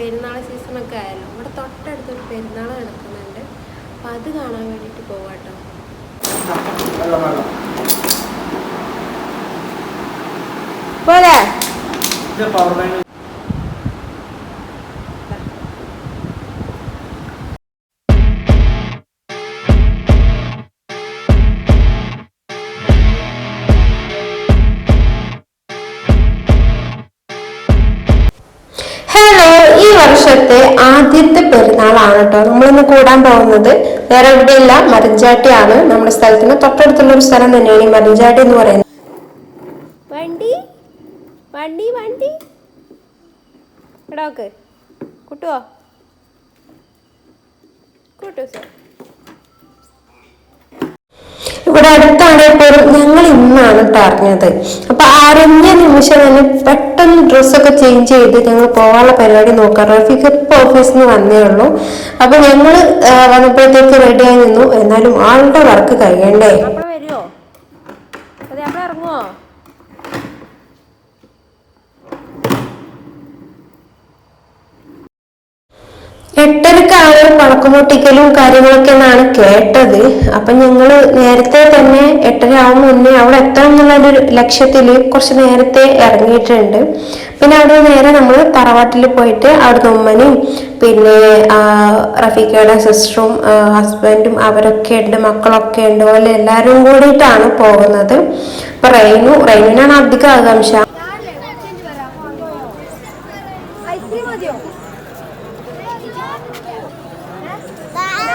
പെരുന്നാൾ സീസണൊക്കെ ആയല്ലോ. ഇവിടെ തൊട്ടടുത്തൊരു പെരുന്നാൾ നടക്കുന്നുണ്ട്. അപ്പം അത് കാണാൻ വേണ്ടിയിട്ട് പോവാട്ടോ പോരാ? ആദ്യത്തെ പെരുന്നാളാണ് കേട്ടോ നമ്മളിന്ന് കൂടാൻ പോകുന്നത് വേറെ എവിടെയില്ല മരഞ്ചാട്ടിയാണ് നമ്മുടെ സ്ഥലത്തിന് തൊട്ടടുത്തുള്ള ഒരു സ്ഥലം തന്നെയാണ് ഈ മരഞ്ചാട്ടി എന്ന് പറയുന്നത്. വണ്ടി? വണ്ടി വണ്ടി? ഇടോക്ക് കുട്ടുവോ? കൂട്ടു സാർ ഇവിടെ അടുത്താണ് ഇപ്പോൾ ഞങ്ങൾ ഇന്നാണ് കേട്ടോ അറിഞ്ഞത് അറിഞ്ഞ നിമിഷം തന്നെ പെട്ടെന്ന് ഡ്രസ്സൊക്കെ ചേഞ്ച് ചെയ്ത് ഞങ്ങൾ പോകാനുള്ള പരിപാടി നോക്കാം. റഫീഖ് ഇപ്പൊ ഓഫീസിൽ നിന്ന് വന്നേ ഉള്ളൂ. അപ്പൊ ഞങ്ങൾ വന്നപ്പോഴത്തേക്ക് റെഡിയായി നിന്നു. എന്നാലും ആളുടെ വർക്ക് കഴിയണ്ടേ വരുമോ അതെ അവിടെ ഇറങ്ങുമോ എട്ടരക്കാണ് പണക്കുമൊട്ടിക്കലും കാര്യങ്ങളൊക്കെ എന്നാണ് കേട്ടത്. അപ്പൊ ഞങ്ങൾ നേരത്തെ തന്നെ എട്ടര ആവും മുന്നേ അവിടെ എത്തണം എന്നുള്ളൊരു ലക്ഷ്യത്തിൽ കുറച്ച് നേരത്തെ ഇറങ്ങിയിട്ടുണ്ട്. പിന്നെ അവിടെ നേരെ നമ്മൾ തറവാട്ടിൽ പോയിട്ട് അവിടുന്ന് ഉമ്മനും പിന്നെ റഫീഖയുടെ സിസ്റ്ററും ഹസ്ബൻഡും അവരൊക്കെ ഉണ്ട് മക്കളൊക്കെ ഉണ്ട് പോലെ എല്ലാവരും കൂടിയിട്ടാണ് പോകുന്നത്. അപ്പൊ റെയിനു റെയിനുവിനാണ് അധികം ആകാംക്ഷ. പാവ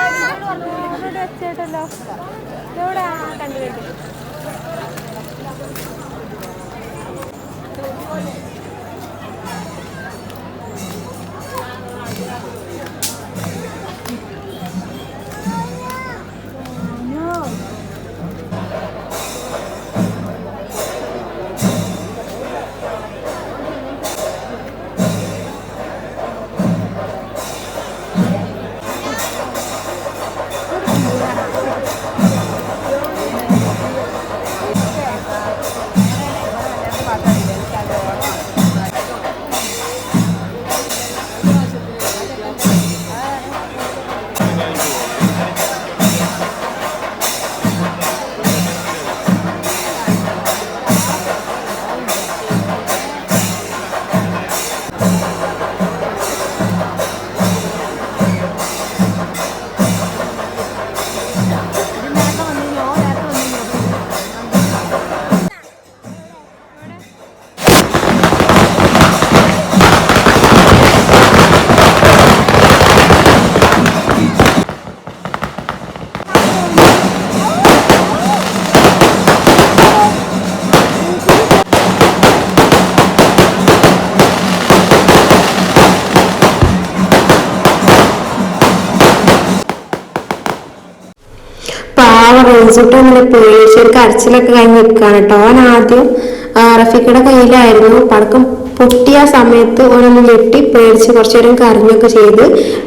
റോസിട്ട് അങ്ങനെ പേടിച്ച് ഒരു കരച്ചിലൊക്കെ കഴിഞ്ഞ് നിൽക്കുകയാണ് കേട്ടോ. അവൻ ആദ്യം റഫീഖയുടെ കയ്യിലായിരുന്നു. പടക്കം പൊട്ടിയ സമയത്ത് ഓനൊന്ന് ഞെട്ടി പേടിച്ച് കുറച്ചു നേരം കരഞ്ഞൊക്കെ ചെയ്ത്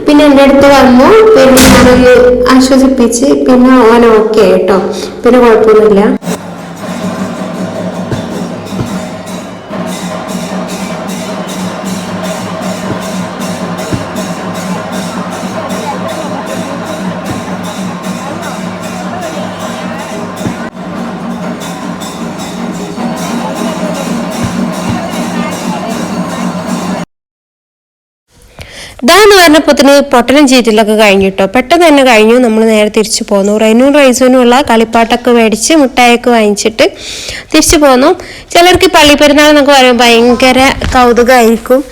പിന്നെ എന്റെ അടുത്ത് വന്നു. പിന്നെ ഞാനൊന്ന് ആശ്വസിപ്പിച്ച് പിന്നെ ഓൻ ഓക്കെ കേട്ടോ. പിന്നെ കുഴപ്പമൊന്നുമില്ല. ഇതാന്ന് പറഞ്ഞപ്പോത്തിന് പൊട്ടലും ചീറ്റിലൊക്കെ കഴിഞ്ഞു കേട്ടോ പെട്ടെന്ന് തന്നെ കഴിഞ്ഞു. നമ്മൾ നേരെ തിരിച്ചു പോന്നു. റൈനും റൈസൂനും ഉള്ള കളിപ്പാട്ടൊക്കെ മേടിച്ച് മുട്ടായൊക്കെ വാങ്ങിച്ചിട്ട് തിരിച്ചു പോന്നു. ചിലർക്ക് പള്ളി പെരുന്നാൾ എന്നൊക്കെ പറയുമ്പോൾ ഭയങ്കര കൗതുകമായിരിക്കും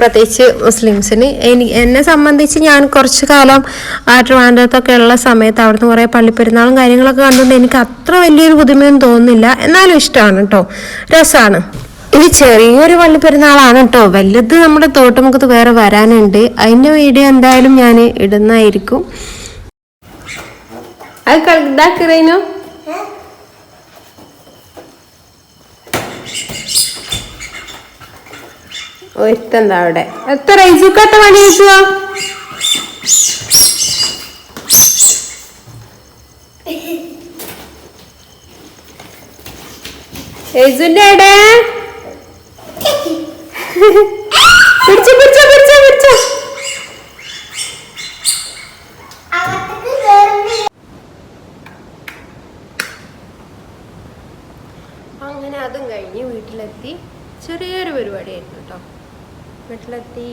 പ്രത്യേകിച്ച് മുസ്ലിംസിന്. എനി എന്നെ സംബന്ധിച്ച് ഞാൻ കുറച്ച് കാലം ആ ട്രിവാൻഡ്രത്തൊക്കെ ഉള്ള സമയത്ത് അവിടുന്ന് കുറേ പള്ളിപ്പെരുന്നാളും കാര്യങ്ങളൊക്കെ കണ്ടുകൊണ്ട് എനിക്ക് അത്ര വലിയൊരു പുതുമയൊന്നും തോന്നുന്നില്ല. എന്നാലും ഇഷ്ടമാണ് കേട്ടോ. രസമാണ് ഇത് ചെറിയൊരു പള്ളിപ്പെരുന്നാളാണ് കേട്ടോ. വലുത് നമ്മുടെ തോട്ടുമുഖത്ത് വേറെ വരാനുണ്ട്. അതിന്റെ വീഡിയോ എന്തായാലും ഞാൻ ഇടുന്നതായിരിക്കും. അത് ഇതാക്കിറേനു ഒരുത്തെന്താ അവിടെ? എത്ര റൈസുക്കത്തെ പണി എടെ പിടിച്ചു പിടിച്ചു പിടിച്ചു പിടിച്ചു അങ്ങനെ അതും കഴിഞ്ഞ് വീട്ടിലെത്തി ചെറിയൊരു പരിപാടിയായിരുന്നു കേട്ടോ വീട്ടിലെത്തി.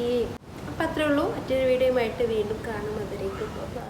അപ്പം അത്രേ ഉള്ളൂ. മറ്റൊരു വീഡിയോയുമായിട്ട് വീണ്ടും കാണും. അതിലേക്ക് പോകാം